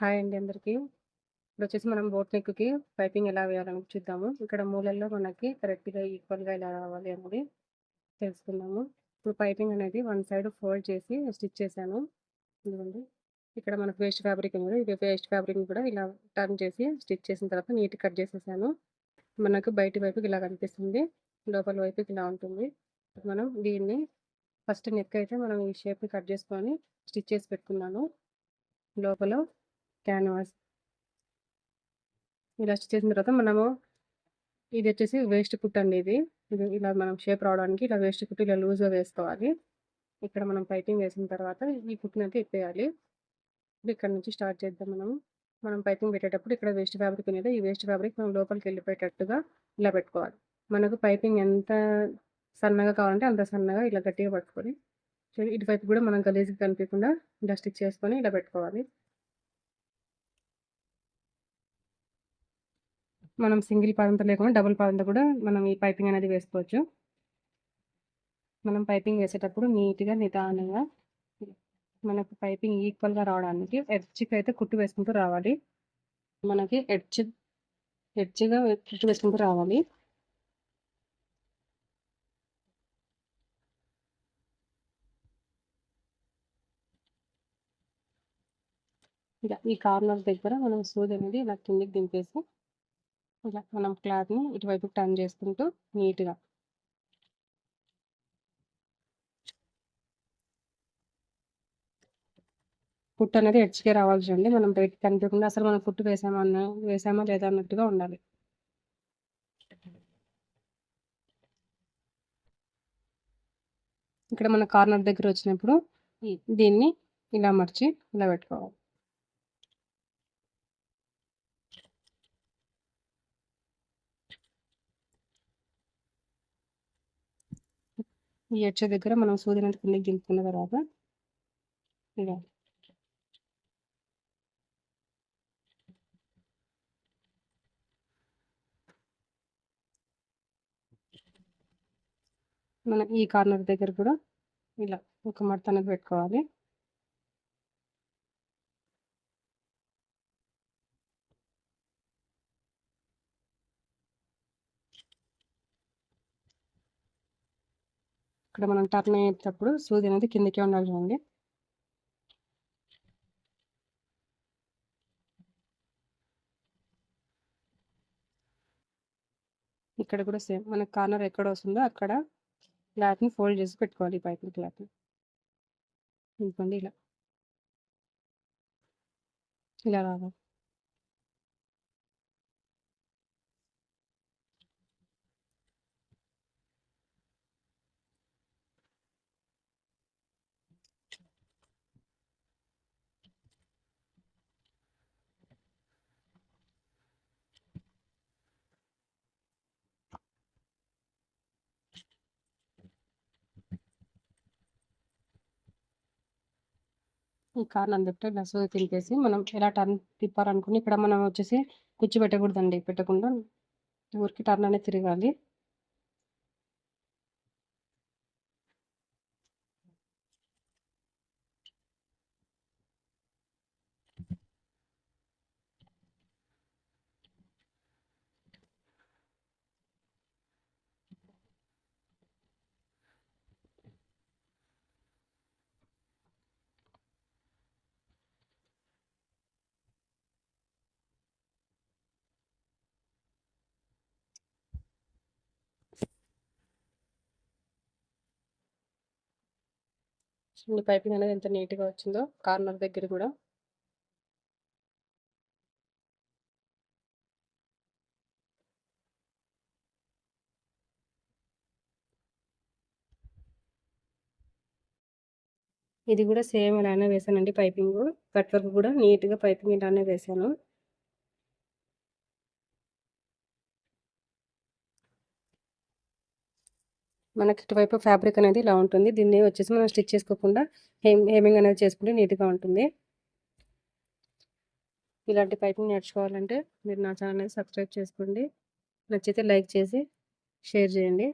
Hi అండి అందరికీ. ఇప్పుడు వచ్చేసి మనం బోట్ నెక్‌కి పైపింగ్ ఎలా వేయాలని చూద్దాము. ఇక్కడ మూలల్లో మనకి కరెక్ట్‌గా ఈక్వల్‌గా ఎలా రావాలి అనేది తెలుసుకుందాము. ఇప్పుడు పైపింగ్ అనేది వన్ సైడ్ ఫోల్డ్ చేసి స్టిచ్ చేశాను. ఇదిగోండి. ఇక్కడ మనకు వేస్ట్ ఫ్యాబ్రిక్ ఉంది ఇది వేస్ట్ ఫ్యాబ్రిక్ కూడా ఇలా టర్న్ చేసి స్టిచ్ చేసిన తర్వాత నీట్‌గా కట్ చేసేసాను. మనకు బయటి వైపుకి ఇలా కనిపిస్తుంది. లోపల వైపుకి ఇలా ఉంటుంది. మనం దీన్ని ఫస్ట్ నెక్ అయితే మనం ఈ షేప్‌ని కట్ చేసుకొని స్టిచ్ చేసి పెట్టుకున్నాను. లోపల క్యాన్వాస్. ఇలా స్టిచ్ చేసిన తర్వాత మనము ఇది వచ్చేసి వేస్ట్ కుట్ అండి ఇది. ఇది ఇలా మనం షేప్ రావడానికి ఇలా వేస్ట్ కుట్టు ఇలా లూజ్‌గా వేసుకోవాలి. ఇక్కడ మనం పైపింగ్ వేసిన తర్వాత ఈ కుట్‌నైతే ఇప్పేయాలి. ఇక్కడ నుంచి స్టార్ట్ చేద్దాం మనం మనం పైపింగ్ పెట్టేటప్పుడు ఇక్కడ వేస్ట్ ఫ్యాబ్రిక్ అనేది ఈ వేస్ట్ ఫ్యాబ్రిక్ మనం లోపలికి వెళ్ళిపోయేటట్టుగా ఇలా పెట్టుకోవాలి. మనకు పైపింగ్ ఎంత సన్నగా కావాలంటే అంత సన్నగా ఇలా గట్టిగా పట్టుకొని ఇటువైపు కూడా మనం గలీజ్‌గా కనిపించకుండా ఇలా స్టిచ్ చేసుకొని ఇలా పెట్టుకోవాలి. మనం సింగిల్ పాదంతో లేకుండా డబుల్ పాదంతో కూడా మనం ఈ పైపింగ్ అనేది వేసుకోవచ్చు. మనం పైపింగ్ వేసేటప్పుడు నీట్‌గా నిదానంగా మనకు పైపింగ్ ఈక్వల్‌గా రావడానికి ఎడ్జ్‌కి అయితే కుట్టు వేసుకుంటూ రావాలి. మనకి ఎడ్జ్ ఎడ్జ్‌గా కుట్టు వేసుకుంటూ రావాలి. ఇలా ఈ కార్నర్ దగ్గర మనం సూది అనేది ఇలా కిందికి దింపేసి ఇలా మనం క్లాత్‌ని ఇటువైపు టర్న్ చేసుకుంటూ నీట్‌గా కుట్టు అనేది ఎడ్జ్‌కే రావాలి చూడండి. మనం బయటికి కనిపించకుండా అసలు మనం కుట్టు వేసామా అన్న వేసామా లేదా అన్నట్టుగా ఉండాలి. ఇక్కడ మన కార్నర్ దగ్గర వచ్చినప్పుడు దీన్ని ఇలా మర్చి ఇలా పెట్టుకోవాలి. ఈ ఎడ్జ్ దగ్గర మనం సూదిని అనేది కిందకి దింపుకున్న తర్వాత ఇలా మనం ఈ కార్నర్ దగ్గర కూడా ఇలా ఒక మడత అనేది పెట్టుకోవాలి. ఇక్కడ మనం టర్న్ అయ్యేటప్పుడు సూది అనేది కిందకే ఉండాలి చూడండి. ఇక్కడ కూడా సేమ్ మనకు కార్నర్ ఎక్కడ వస్తుందో అక్కడ క్లాత్‌ని ఫోల్డ్ చేసి పెట్టుకోవాలి ఈ పైపింగ్ క్లాత్‌ని. ఇంకోండి ఇలా. ఇలా రావాలి. ఈ కార్నర్ దగ్గర ఇలా తింపేసి మనం ఎలా టర్న్ తిప్పాలనుకుని ఇక్కడ మనం వచ్చేసి కుచ్చు పెట్టకూడదండి. పెట్టకుండా ఊరికి టర్న్ అనేది తిరగాలి. చూడండి పైపింగ్ అనేది ఎంత నీట్‌గా వచ్చిందో కార్నర్ దగ్గర కూడా. ఇది కూడా సేమ్ ఇలానే వేసానండి పైపింగ్ కట్ వర్క్ కూడా నీట్‌గా పైపింగ్ ఇలానే వేసాను. మనకి ఇటువైపు ఫ్యాబ్రిక్ అనేది ఇలా ఉంటుంది. దీన్ని వచ్చేసి మనం స్టిచ్ చేసుకోకుండా హేమ్ హేమింగ్ అనేది చేసుకుంటే నీట్‌గా ఉంటుంది. ఇలాంటి పైపింగ్ నేర్చుకోవాలంటే మీరు నా ఛానల్‌ని సబ్స్క్రైబ్ చేసుకోండి. నచ్చితే లైక్ చేసి షేర్ చేయండి.